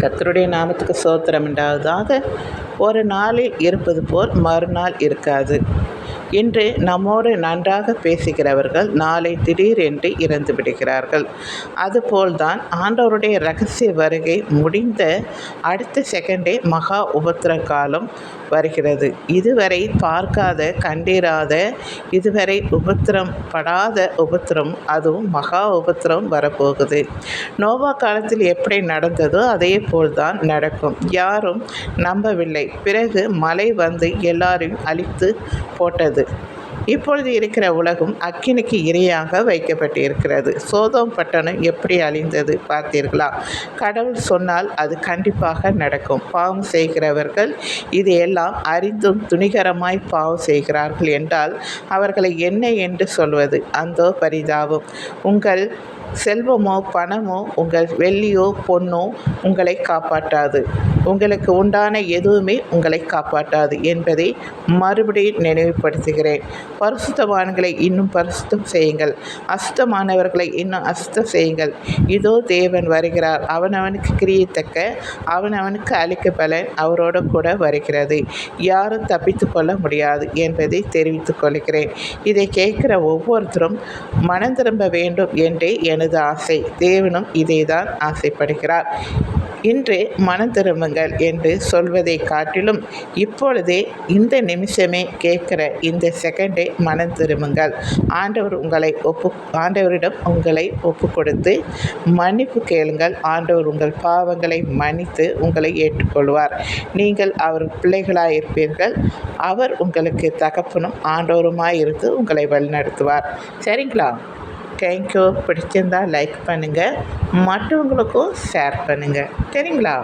கத்தருடைய நாமத்துக்கு சோத்திரம் உண்டாவதாக. ஒரு நாளில் இருப்பது போல் மறுநாள் இருக்காது. இன்று நம்மோடு நன்றாக பேசுகிறவர்கள் நாளை திடீரென்று இறந்து விடுகிறார்கள். அதுபோல்தான் ஆண்டவருடைய ரகசிய வருகை முடிந்த அடுத்த செகண்டே மகா உபத்திர காலம் வருகிறது. இதுவரை பார்க்காத கண்டிராத இதுவரை உபத்திரம் படாத உபத்திரம் அதுவும் மகா உபத்திரம் வரப்போகுது. நோவா காலத்தில் எப்படி நடந்ததோ அதே போல்தான் நடக்கும். யாரும் நம்பவில்லை. பிறகு மழை வந்து எல்லாரையும் அழித்து போட்டது. இப்பொழுது இருக்கிற உலகம் அக்கினிக்கு இரையாக வைக்கப்பட்டு இருக்கிறது சோதோம் பட்டணம் எப்படி அழிந்தது பார்த்தீர்களா? கடவுள் சொன்னால் அது கண்டிப்பாக நடக்கும். பாவம் செய்கிறவர்கள் இதையெல்லாம் அறிந்தும் துணிகரமாய் பாவம் செய்கிறார்கள் என்றால் அவர்களை என்ன என்று சொல்வது? அந்தோ பரிதாபம். உங்கள் செல்வமோ பணமோ உங்கள் வெள்ளியோ பொண்ணோ உங்களை காப்பாற்றாது. உங்களுக்கு உண்டான எதுவுமே உங்களை காப்பாற்றாது என்பதை மறுபடியும் நினைவுபடுத்துகிறேன். பரிசுத்தவான்களை இன்னும் பரிசுத்தம் செய்யுங்கள். அசுத்தமானவர்களை இன்னும் அசுத்தம் செய்யுங்கள். இதோ தேவன் வருகிறார். அவனவனுக்கு கிரியத்தக்க அவனவனுக்கு அளிக்க பலன் அவரோட கூட வருகிறது. யாரும் தப்பித்து கொள்ள முடியாது என்பதை தெரிவித்துக் கொள்கிறேன். இதை கேட்கிற ஒவ்வொருத்தரும் மனம் திரும்ப வேண்டும் என்றே என் எனது ஆசை. தேவனும் இதைதான் ஆசைப்படுகிறார். இன்று மனம் திரும்புங்கள் என்று சொல்வதை காட்டிலும் இப்பொழுதே இந்த நிமிஷமே கேட்குற இந்த செகண்டே மனம் திரும்புங்கள். ஆண்டவர் உங்களை ஒப்பு ஆண்டவரிடம் உங்களை ஒப்பு கொடுத்து மன்னிப்பு கேளுங்கள். ஆண்டவர் உங்கள் பாவங்களை மன்னித்து உங்களை ஏற்றுக்கொள்வார். நீங்கள் அவர் பிள்ளைகளாக இருப்பீர்கள் அவர் உங்களுக்கு தகப்பனும் ஆண்டவருமாய் இருந்து உங்களை வழிநடத்துவார். சரிங்களா? தேங்க்யூ பிடிச்சிருந்தா லைக் பண்ணுங்கள் மற்றவங்களுக்கும் ஷேர் பண்ணுங்கள் சரிங்களா?